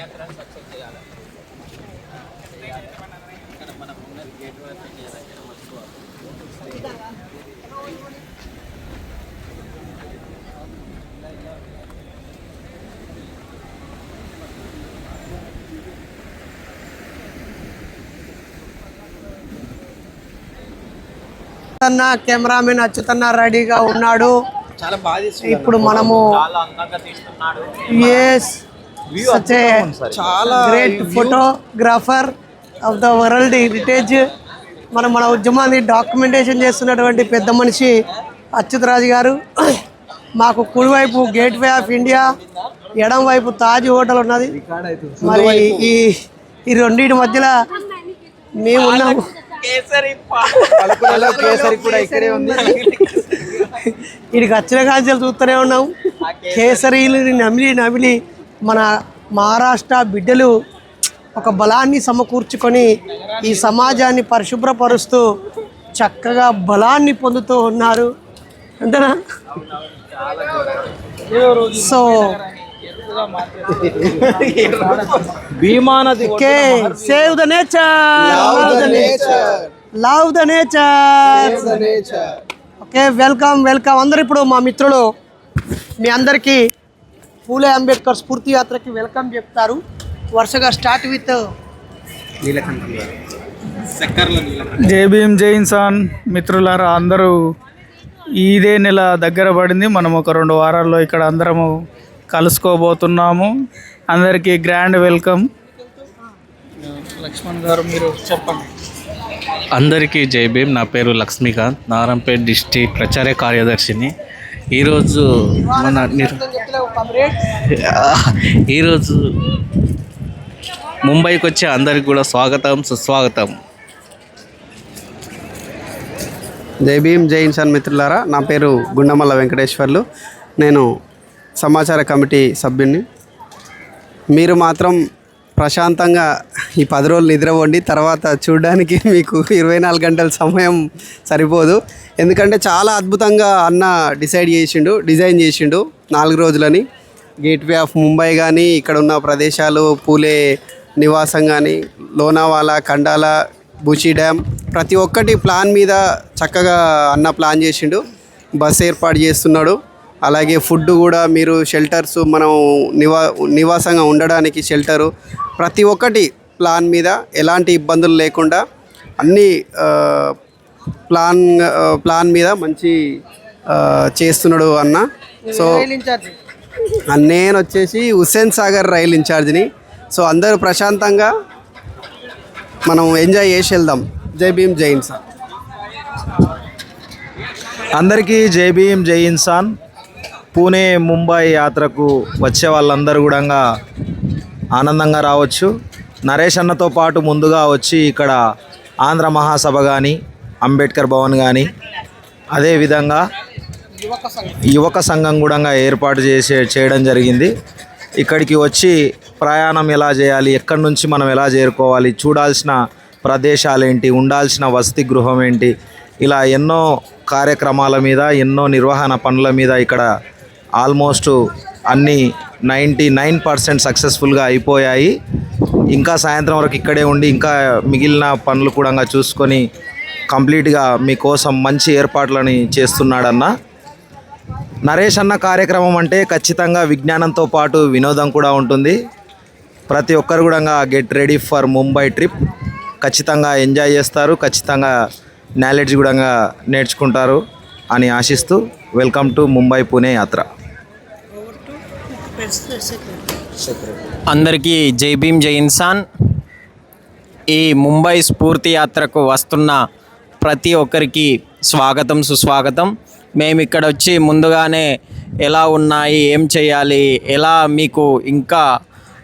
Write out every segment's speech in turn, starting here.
యాత్రను సక్సెస్ చేయాలి. ఇక్కడ మనం ఉన్నది గేట్ వరకు చేయాలి మర్చిపోవాలి అన్న కెమెరామెన్ అచ్యుతన్న రెడీగా ఉన్నాడు. ఇప్పుడు మనము చాలా అందంగా తీస్తున్నాడు. ఎస్ చాలా great photographer of the world heritage మనం మన ఉద్యమాన్ని డాక్యుమెంటేషన్ చేస్తున్నటువంటి పెద్ద మనిషి అచ్యుతరాజు గారు. మాకు కుడివైపు గేట్ వే ఆఫ్ ఇండియా ఎడం వైపు తాజ్ హోటల్ ఉన్నది. మరి ఈ ఈ రెండింటి మధ్యలో మేము ఉన్నాము. కేసరి పలుకులలో కేసరి కూడా ఇక్కడే ఉంది. వీడికి వచ్చిన కాంచెలు చూస్తూనే ఉన్నాం. కేసరీలు నమిలి నమిలి మన మహారాష్ట్ర బిడ్డలు ఒక బలాన్ని సమకూర్చుకొని ఈ సమాజాన్ని పరిశుభ్రపరుస్తూ చక్కగా బలాన్ని పొందుతూ ఉన్నారు. అంతేనా? So save the nature love the nature okay welcome welcome అందరు ఇప్పుడు మా మిత్రులు మీ అందరికీ పూలే అంబేద్కర్ స్ఫూర్తి యాత్రకి వెల్కమ్ చెప్తారు. వరుసగా స్టార్ట్ విత్ జై భీమ్ జై ఇన్సాన్ మిత్రులారా అందరూ ఇదే నెల దగ్గర పడింది. మనం ఒక రెండు వారాల్లో ఇక్కడ అందరము కలుసుకోబోతున్నాము. అందరికీ గ్రాండ్ వెల్కమ్. లక్ష్మణ్ గారు మీరు చెప్పండి. అందరికీ జై భీమ్. నా పేరు లక్ష్మీకాంత్. నారంపేట్ డిస్టిక్ ప్రచార కార్యదర్శిని. ఈరోజు మన ఈరోజు ముంబైకి వచ్చే అందరికి కూడా స్వాగతం సుస్వాగతం. జై భీమ్ జై మిత్రులారా. నా పేరు గుండమల్ల వెంకటేశ్వర్లు. నేను సమాచార కమిటీ సభ్యుని మీరు మాత్రం ప్రశాంతంగా ఈ పది రోజులు నిద్రపోండి. తర్వాత చూడడానికి మీకు ఇరవై నాలుగు గంటల సమయం సరిపోదు. ఎందుకంటే చాలా అద్భుతంగా అన్న డిసైడ్ చేసిండు డిజైన్ చేసిండు నాలుగు రోజులని. గేట్వే ఆఫ్ ముంబై కానీ ఇక్కడ ఉన్న ప్రదేశాలు పూలే నివాసం కానీ లోనావాలా కండాల బుషి డ్యామ్ ప్రతి ఒక్కటి ప్లాన్ మీద చక్కగా అన్న ప్లాన్ చేసిండు. బస్ ఏర్పాటు చేస్తున్నాడు. అలాగే ఫుడ్ కూడా మీరు షెల్టర్స్ మనం నివా నివాసంగా ఉండడానికి షెల్టరు. ప్రతి ఒక్కటి ప్లాన్ మీద ఎలాంటి ఇబ్బందులు లేకుండా అన్ని ప్లాన్ ప్లాన్ మీద మంచి చేస్తున్నాడు అన్న. సో నేను వచ్చేసి హుస్సేన్ సాగర్ రైల్ ఇన్ఛార్జ్ని. సో అందరూ ప్రశాంతంగా మనం ఎంజాయ్ చేసి వెళ్దాం. జై భీమ్ జై ఇన్సాన్. అందరికీ జై భీమ్ జై ఇన్సాన్. పూణే ముంబై యాత్రకు వచ్చే వాళ్ళందరూ కూడా ఆనందంగా రావచ్చు. నరేష్ అన్నతో పాటు ముందుగా వచ్చి ఇక్కడ ఆంధ్ర మహాసభ కానీ అంబేద్కర్ భవన్ కానీ అదేవిధంగా యువక సంఘం కూడా ఏర్పాటు చేసే చేయడం జరిగింది. ఇక్కడికి వచ్చి ప్రయాణం ఎలా చేయాలి ఎక్కడి నుంచి మనం ఎలా చేరుకోవాలి చూడాల్సిన ప్రదేశాలు ఏంటి ఉండాల్సిన వసతి గృహం ఏంటి ఇలా ఎన్నో కార్యక్రమాల మీద ఎన్నో నిర్వహణ పనుల మీద ఇక్కడ ఆల్మోస్ట్ అన్ని నైంటీ నైన్ పర్సెంట్ సక్సెస్ఫుల్గా అయిపోయాయి. ఇంకా సాయంత్రం వరకు ఇక్కడే ఉండి ఇంకా మిగిలిన పనులు కూడా చూసుకొని కంప్లీట్గా మీకోసం మంచి ఏర్పాట్లని చేస్తున్నాడన్న. నరేష్ అన్న కార్యక్రమం అంటే ఖచ్చితంగా విజ్ఞానంతో పాటు వినోదం కూడా ఉంటుంది. ప్రతి ఒక్కరు కూడా get ready for Mumbai trip. ఖచ్చితంగా ఎంజాయ్ చేస్తారు ఖచ్చితంగా నాలెడ్జ్ కూడా నేర్చుకుంటారు అని ఆశిస్తూ వెల్కమ్ టు ముంబై పూణే యాత్ర. అందరికీ జై భీమ్ జై ఇన్సాన్. ఈ ముంబై స్ఫూర్తి యాత్రకు వస్తున్న ప్రతి ఒక్కరికి స్వాగతం సుస్వాగతం. మేము ఇక్కడ వచ్చి ముందుగానే ఎలా ఉన్నాయి ఏం చేయాలి ఎలా మీకు ఇంకా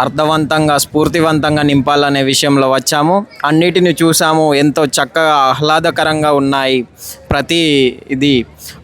అర్థవంతంగా స్ఫూర్తివంతంగా నింపాలనే విషయంలో వచ్చాము. అన్నిటిని చూసాము ఎంతో చక్కగా ఆహ్లాదకరంగా ఉన్నాయి. ప్రతి ఇది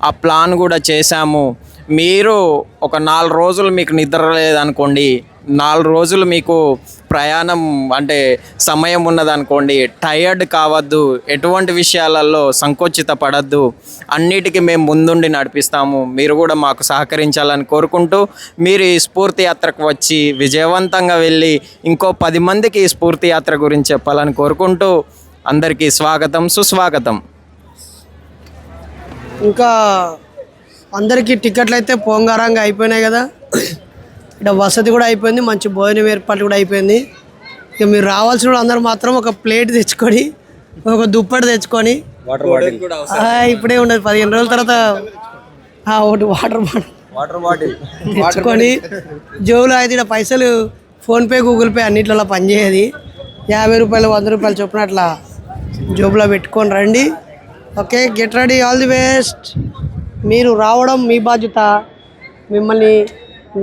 ఆ ప్లాన్ కూడా చేశాము. మీరు ఒక నాలుగు రోజులు మీకు నిద్ర లేదనుకోండి నాలుగు రోజులు మీకు ప్రయాణం అంటే సమయం ఉన్నదనుకోండి టయర్డ్ కావద్దు ఎటువంటి విషయాలలో సంకోచిత పడద్దు. అన్నిటికీ మేము ముందుండి నడిపిస్తాము. మీరు కూడా మాకు సహకరించాలని కోరుకుంటూ మీరు ఈ స్ఫూర్తి యాత్రకు వచ్చి విజయవంతంగా వెళ్ళి ఇంకో పది మందికి ఈ స్ఫూర్తి యాత్ర గురించి చెప్పాలని కోరుకుంటూ అందరికీ స్వాగతం సుస్వాగతం. ఇంకా అందరికీ టికెట్లు అయితే పోంగారంగా అయిపోయినాయి కదా. ఇక్కడ వసతి కూడా అయిపోయింది మంచి భోజనం ఏర్పాటు కూడా అయిపోయింది. ఇక మీరు రావాల్సిన అందరూ మాత్రం ఒక ప్లేట్ తెచ్చుకొని ఒక దుప్పటి తెచ్చుకొని. ఇప్పుడే ఉండదు పదిహేను రోజుల తర్వాత ఆ, ఒకటి వాటర్ బాటిల్ వాటర్ బాటిల్ తెచ్చుకొని జోబులో అయితే ఇక్కడ పైసలు ఫోన్పే గూగుల్ పే అన్నిట్లలో పనిచేయదు. యాభై రూపాయలు వంద రూపాయలు చొప్పున అట్లా జోబులో పెట్టుకొని రండి. Okay get ready all the best. మీరు రావడం మీ బాధ్యత. మిమ్మల్ని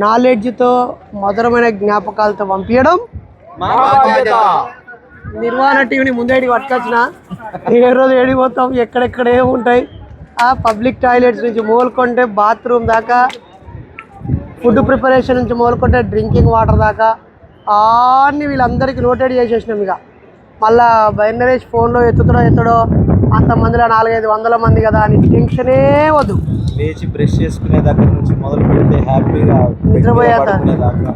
నాలెడ్జ్తో మధురమైన జ్ఞాపకాలతో పంపించడం నిర్వహణ టీవీని ముందేడి పట్టుకొచ్చిన. ఏ రోజు ఏడిపోతాం ఎక్కడెక్కడ ఉంటాయి. ఆ పబ్లిక్ టాయిలెట్స్ నుంచి మూలుకుంటే బాత్రూమ్ దాకా ఫుడ్ ప్రిపరేషన్ నుంచి మొదలుకుంటే డ్రింకింగ్ వాటర్ దాకా అన్ని వీళ్ళందరికీ నోటెడ్ చేసేసినాం ఇక. మళ్ళా బైనరేజ్ ఫోన్లో ఎత్తుతాడో ఎత్తడో అంతమందిలో నాలుగైదు వందల మంది కదా అని టెన్షనే వద్దు. లేచి బ్రష్ చేసుకునే దగ్గర నుంచి మొదలు పెడితే హ్యాపీగా నిద్రపోయేంత. పడుకునేదాకా.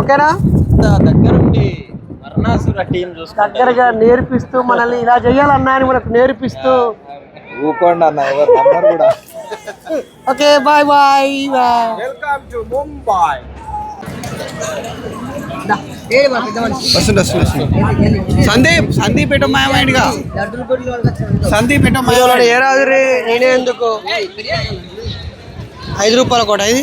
ఓకేనా? దగ్గరుండి వర్ణాసుర టీం చూసుకుంటే దగ్గరగా నేర్పిస్తూ మనల్ని ఇలా చేయాలన్నా అని మనకు నేర్పిస్తూ. ఊకోండి అన్న కూడా. Okay bye bye bye. Welcome to Mumbai Sandeep Sandeep ఎటో మాయమైందిగా సందీప్ ఎటో ఇవాళ ఏ రాజు రే నేనే ఎందుకు? ఐదు రూపాయల కోట ఇది?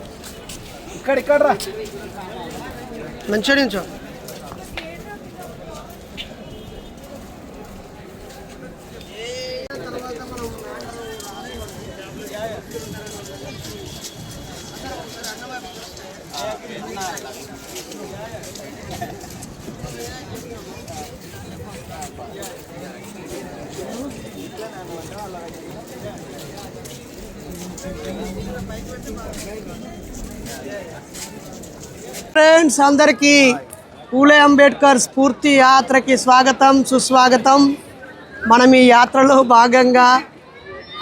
ఇక్కడ ఇక్కడ రా. మంచిగా నించో ఫ్రెండ్స్ అందరికీ పూలే అంబేద్కర్ స్ఫూర్తి యాత్రకి స్వాగతం సుస్వాగతం. మనం ఈ యాత్రలో భాగంగా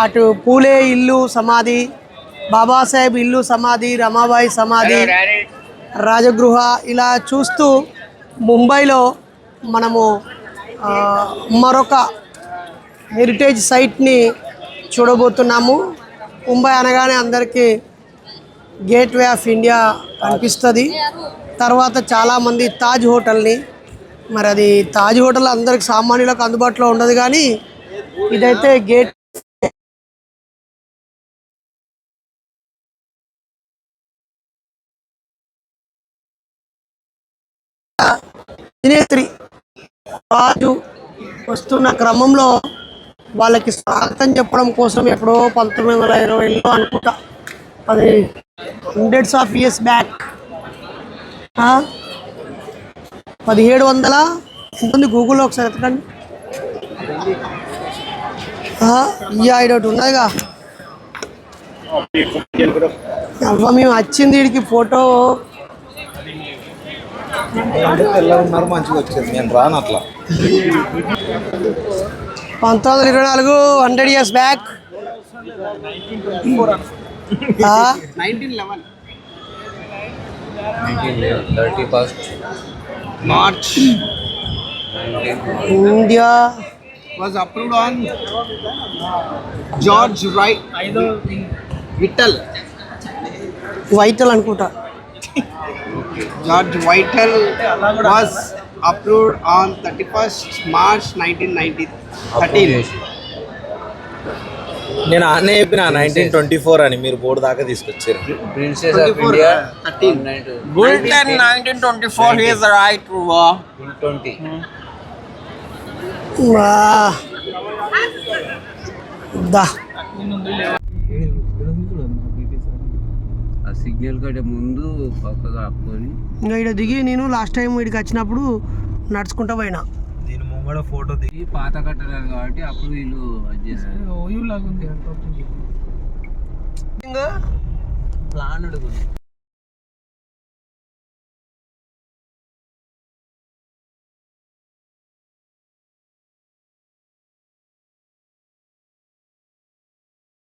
అటు పూలే ఇల్లు సమాధి బాబాసాహెబ్ ఇల్లు సమాధి రమాబాయి సమాధి రాజగృహ ఇలా చూస్తూ ముంబైలో మనము మరొక హెరిటేజ్ సైట్ని చూడబోతున్నాము. ముంబై అనగానే అందరికీ గేట్ వే ఆఫ్ ఇండియా కనిపిస్తుంది. తర్వాత చాలామంది తాజ్ హోటల్ని మరి అది తాజ్ హోటల్ అందరికి సామాన్యులకు అందుబాటులో ఉండదు కానీ ఇదైతే గేట్ అధినేత్రి రాజు వస్తున్న క్రమంలో వాళ్ళకి స్వాగతం చెప్పడం కోసం ఎప్పుడో పంతొమ్మిది వందల ఇరవైలో అనుకుంటా. అది హండ్రెడ్స్ ఆఫ్ ఇయర్స్ బ్యాక్ పదిహేడు వందల ఉంటుంది గూగుల్లో ఒకసారి ఎత్తకండి యా ఒకటి ఉన్నదిగా అవ్వ మేము వచ్చింది వీడికి ఫోటో. మంచిగా వచ్చేది నేను రాను అట్లా పంతొమ్మిది వందల ఇరవై నాలుగు hundred years back Nineteen eleven thirty first March India was approved on George Wright Whittle. Whittle అనుకుంటా George Whittle was approved on 31st March 1913. నేను అన్నీ చెప్పిన నైన్టీన్ ట్వంటీ ఫోర్ అని మీరు బోర్డు దాకా తీసుకొచ్చారు. Princess of India 13. గుల్టన్ nineteen twenty four is right twenty ఆ signal కంటే ముందు పక్కగా ఆపుకొని ఇంకా ఇక్కడ దిగి నేను లాస్ట్ టైం వీడికి వచ్చినప్పుడు నడుచుకుంటా పోయినా. ముంగడ ఫోటో దిగి పాత కట్టడాలు కాబట్టి అప్పుడు వీళ్ళు అది చేస్తారు ఇంకా ప్లాన్ అడుగుతుంది